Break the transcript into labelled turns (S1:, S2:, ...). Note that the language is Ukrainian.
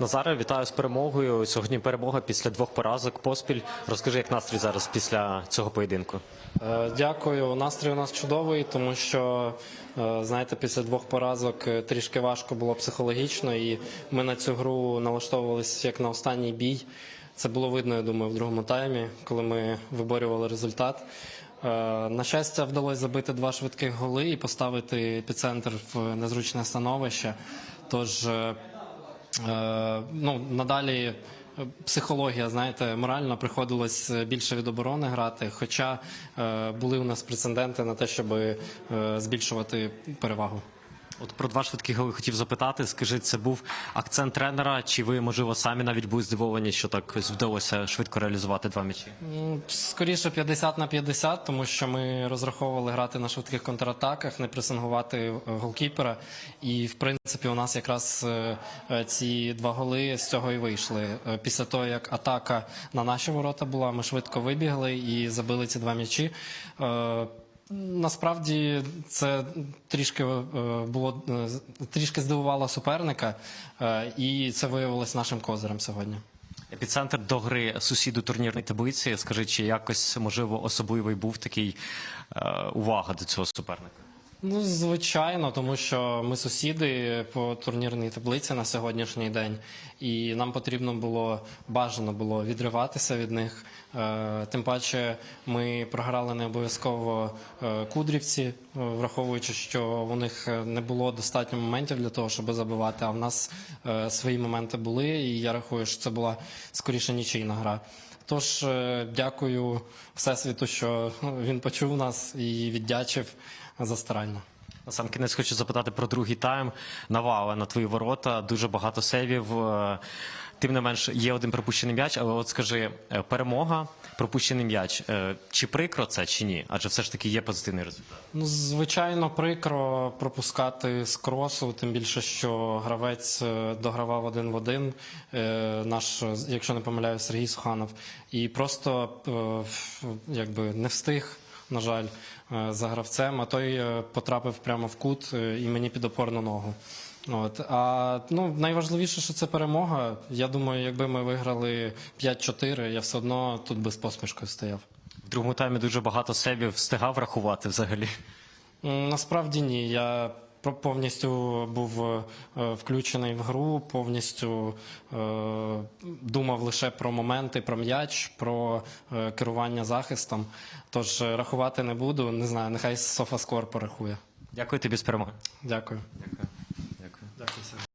S1: Назаре, вітаю з перемогою. Сьогодні перемога після двох поразок поспіль. Розкажи, як настрій зараз після цього поєдинку.
S2: Е, Дякую. Настрій у нас чудовий, тому що е, знаєте, після двох поразок е, трішки важко було психологічно, і ми на цю гру налаштовувалися як на останній бій. Це було видно, я думаю, в другому таймі, коли ми виборювали результат. На щастя, вдалося забити два швидких голи і поставити епіцентр в незручне становище. Тож ну, надалі е, психологія, знаєте, морально приходилось е, більше від оборони грати, хоча е, були у нас прецеденти на те, щоб е, збільшувати перевагу.
S1: От про два швидкі голи хотів запитати. Скажи, це був акцент тренера, чи ви, можливо, самі навіть були здивовані, що так вдалося швидко реалізувати два м'ячі?
S2: Скоріше 50 на 50, тому що ми розраховували грати на швидких контратаках, не пресингувати е, голкіпера. І в принципі у нас якраз е, е, ці два голи з цього і вийшли. Після того, як атака на наші ворота була, ми швидко вибігли і забили ці два м'ячі. Насправді це трішки е, було е, трішки здивувало суперника, е, і це виявилось нашим козирем сьогодні.
S1: Епіцентр до гри сусіду турнірної таблиці. Скажи, чи якось можливо особливий був такий увага до цього суперника?
S2: Ну, звичайно, тому що ми сусіди по турнірній таблиці на сьогоднішній день, і нам потрібно було бажано було відриватися від них. Е, Тим паче, ми програли не обов'язково е, кудрівці, е, враховуючи, що у них не було достатньо моментів для того, щоб забивати. А в нас свої моменти були, і я рахую, що це була скоріше нічийна гра. Тож дякую Всесвіту, що він почув нас і віддячив за.
S1: На сам кінець хочу запитати про другий тайм. Навали на твої ворота, дуже багато сейвів. Е, Тим не менш, є один пропущений м'яч, але от скажи, е, перемога, пропущений м'яч. Е, Чи прикро це, чи ні? Адже все ж таки є позитивний результат.
S2: Ну, звичайно, прикро пропускати з кросу, тим більше, що гравець догравав один в один. Наш, якщо не помиляю, Сергій Суханов, і просто якби не встиг. На жаль, е, за гравцем, а той е, потрапив прямо в кут е, і мені під опорну ногу. От. А ну, найважливіше, що це перемога. Я думаю, якби ми виграли 5-4, я все одно тут би з посмішкою стояв.
S1: В другому таймі дуже багато себе встигав рахувати взагалі.
S2: Насправді ні. Я повністю був е, включений в гру, повністю е, думав лише про моменти, про м'яч, про е, керування захистом. Тож рахувати не буду. Не знаю, нехай Софаскор порахує.
S1: Дякую тобі з перемоги.
S2: Дякую.
S1: Дякую.